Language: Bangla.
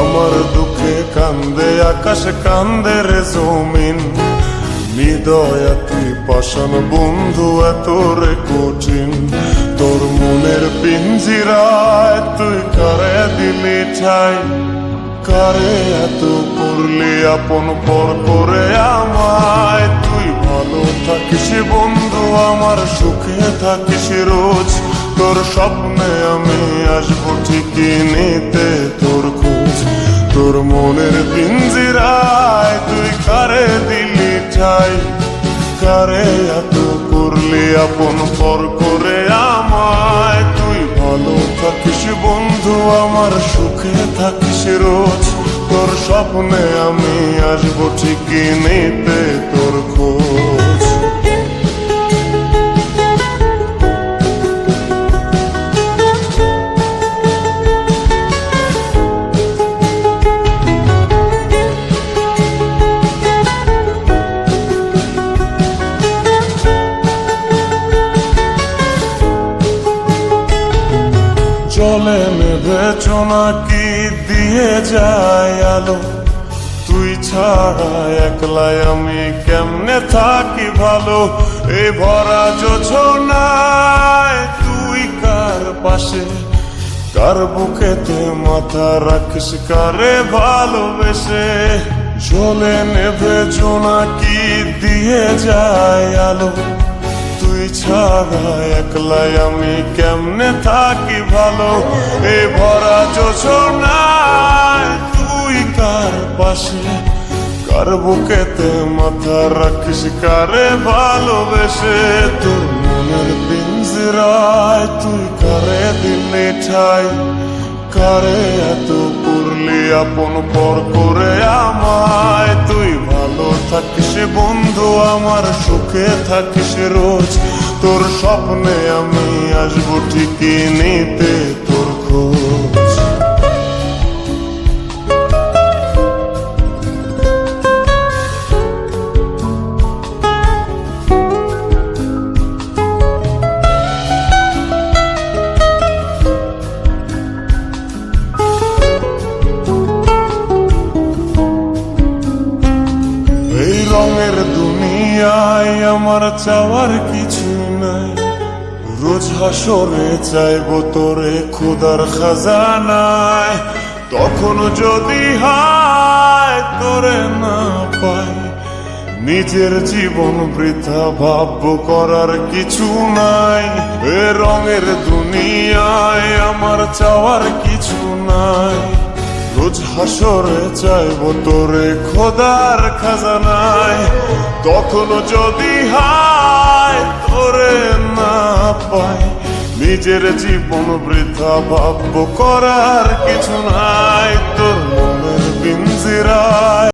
আমার দুঃখে কান্দে, আকাশ কান্দে রে জমিন। নিদয়া তুই পাষাণ বন্ধু এত রে কঠিন। তোর মনের পিঞ্জিরায় তুই কারে দিলি ঠাই কারে এত করলি আপন পর করে আমায়? তুই ভালো থাকিস বন্ধু, আমার সুখে থাকিস রোজ। তোর স্বপ্নে আমি আসব ঠিকই নিতে, তোর তোর মনের পিঞ্জিরায় তুই কারে দিলি ঠাই? কারে এত করলি আপন পর করে আমায়? তুই ভালো থাকিস বন্ধু, আমার সুখে থাকিস রোজ। তোর স্বপ্নে আমি আসব ঠিকই নিতে নেবে নাকি দিয়ে যায় আলো? তুই ছাড়া একলাই আমি কেমনে থাকি ভালো? এই ভরা যোছনায় তুই কার পাশে? কার বুকেতে মাথা রাখিস, কারে ভালোবেসে? চলে নেবে নাকি দিয়ে যায় আলো? ছাড়া একলাই আমি কেমনে থাকি ভালো? এ ভরা যোছনায় তুই কার পাশে? কার বুকেতে মাথা রাখিস, কারে ভালোবেসে? তোর মনের পিঞ্জরায় তুই কারে দিলে ঠাই? কারে এত করলি আপন পর করে আমায়? তুই ভালো থাকিস বন্ধু, আমার সুখে থাকিস রোজ। তোর স্বপ্নে আমি আসব ঠিকই নিতে তোর খোঁজ। এই রঙের দুনিয়ায় আমার চাওয়ার কিছু রোজ চাইব তোরে খুদার খাজানায়। তখন যদি হায় তোরে না নিজের জীবন বৃথা ভাব্য করার কিছু নাই। রঙের দুনিয়ায় আমার চাওয়ার কিছু নাই। রোজ হাসরে চাইব তোরে খোদার খাজানায়। তখনও যদি হায় তোরে না পাই। নিজের জীবন বৃথা ভাব করার কিছু নাই, তোর মনের পিঞ্জিরায়।